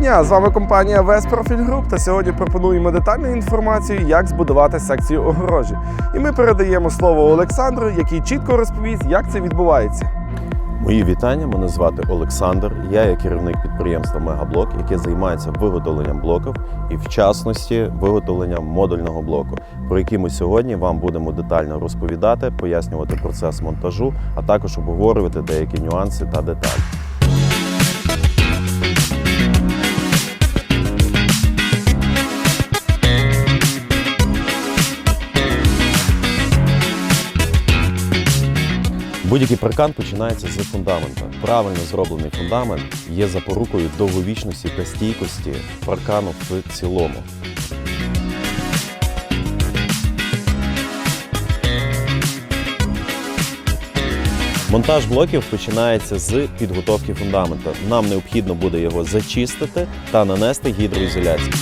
дня! З вами компанія Вес Профіль Груп та сьогодні пропонуємо детальну інформацію, як збудувати секцію огорожі. І ми передаємо слово Олександру, який чітко розповість, як це відбувається. Мої вітання. Мене звати Олександр. Я є керівник підприємства Мегаблок, яке займається виготовленням блоків і, в частності, виготовленням модульного блоку, про який ми сьогодні вам будемо детально розповідати, пояснювати процес монтажу, а також обговорювати деякі нюанси та деталі. Будь-який паркан починається з фундамента. Правильно зроблений фундамент є запорукою довговічності та стійкості паркану в цілому. Монтаж блоків починається з підготовки фундамента. Нам необхідно буде його зачистити та нанести гідроізоляцію.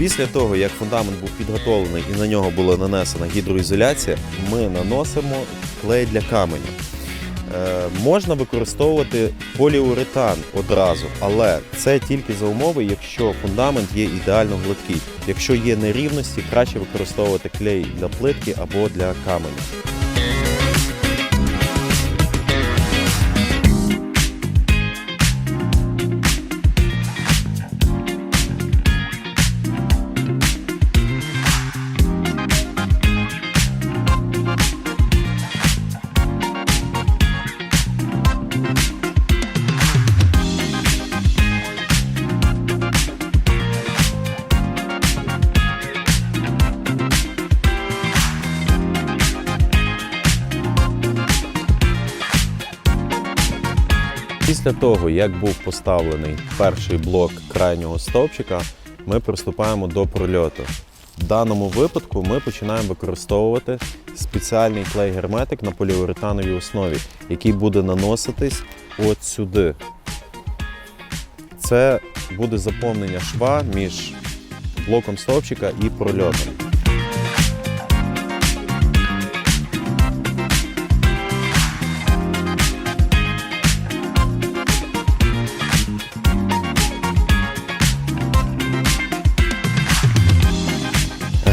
Після того, як фундамент був підготовлений і на нього була нанесена гідроізоляція, ми наносимо клей для каменю. Е, можна використовувати поліуретан одразу, але це тільки за умови, якщо фундамент є ідеально гладкий. Якщо є нерівності, краще використовувати клей для плитки або для каменю. Після того, як був поставлений перший блок крайнього стовпчика, ми приступаємо до прольоту. В даному випадку ми починаємо використовувати спеціальний клей герметик на поліуретановій основі, який буде наноситись от сюди. Це буде заповнення шва між блоком стовпчика і прольотом.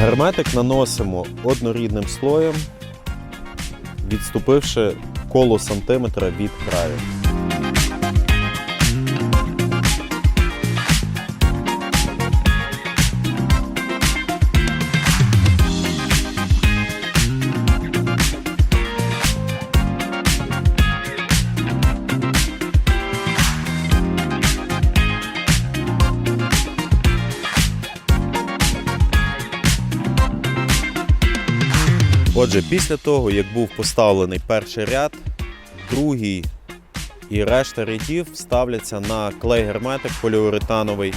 Герметик наносимо однорідним слоєм, відступивши коло сантиметра від краю. Отже, після того, як був поставлений перший ряд, другий і решта рядів ставляться на клей герметик поліуретановий.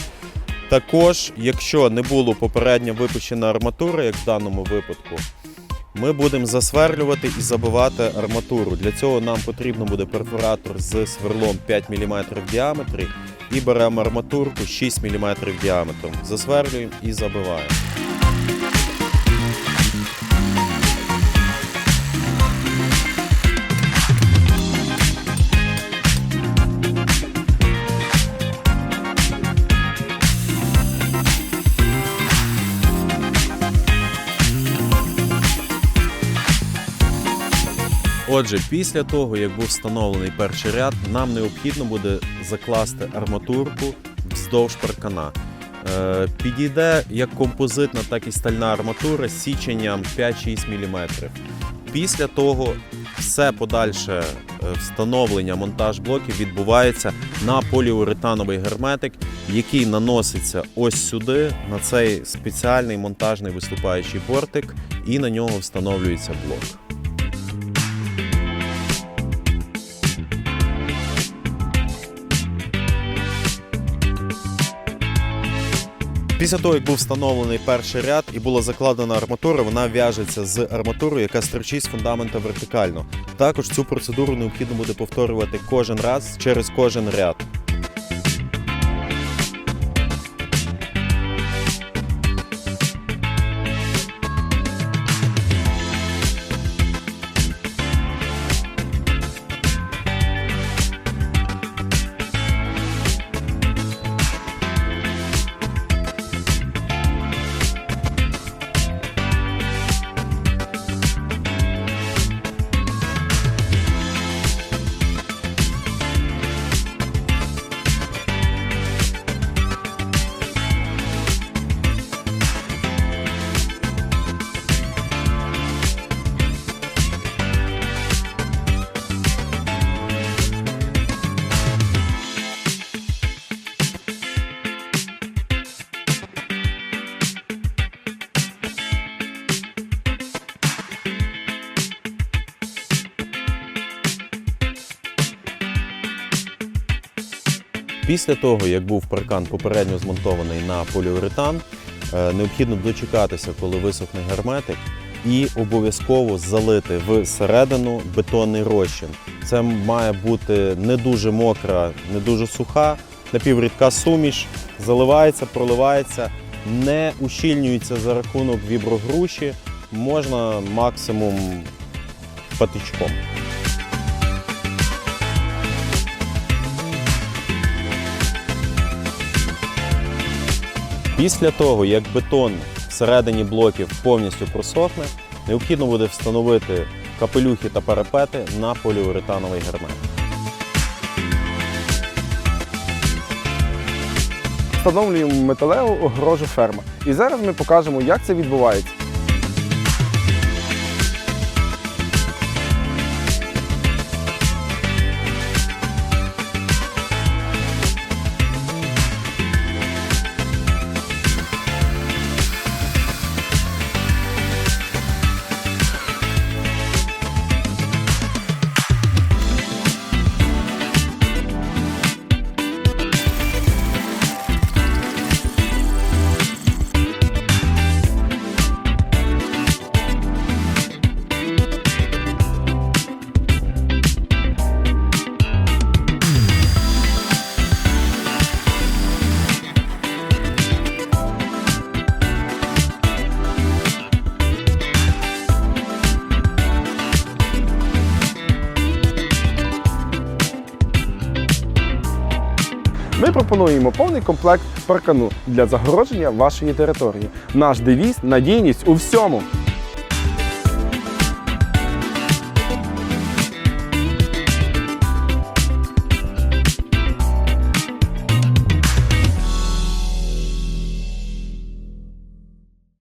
Також, якщо не було попередньо випущена арматура, як в даному випадку, ми будемо засверлювати і забивати арматуру. Для цього нам потрібно буде перфоратор з сверлом 5 мм в діаметрі і беремо арматурку 6 мм діаметром. Засверлюємо і забиваємо. Отже, після того, як був встановлений перший ряд, нам необхідно буде закласти арматурку вздовж паркана. Е, Підійде як композитна, так і стальна арматура з січенням 5-6 мм. Після того все подальше е, встановлення монтаж блоків відбувається на поліуретановий герметик, який наноситься ось сюди, на цей спеціальний монтажний виступаючий бортик, і на нього встановлюється блок. Після того, як був встановлений перший ряд і була закладена арматура, вона в'яжеться з арматурою, яка строчить з фундамента вертикально. Також цю процедуру необхідно буде повторювати кожен раз через кожен ряд. Після того, як був паркан попередньо змонтований на поліуретан, е, необхідно дочекатися, коли висохне герметик, і обов'язково залити всередину бетонний розчин. Це має бути не дуже мокра, не дуже суха, напіврідка суміш, заливається, проливається, не ущільнюється за рахунок віброгруші, можна максимум патичком. Після того, як бетон всередині блоків повністю просохне, необхідно буде встановити капелюхи та парапети на поліуретановий гермет. Встановлюємо металеву огорожу ферма. І зараз ми покажемо, як це відбувається. Пропонуємо повний комплект паркану для загородження вашої території. Наш девіз надійність у всьому.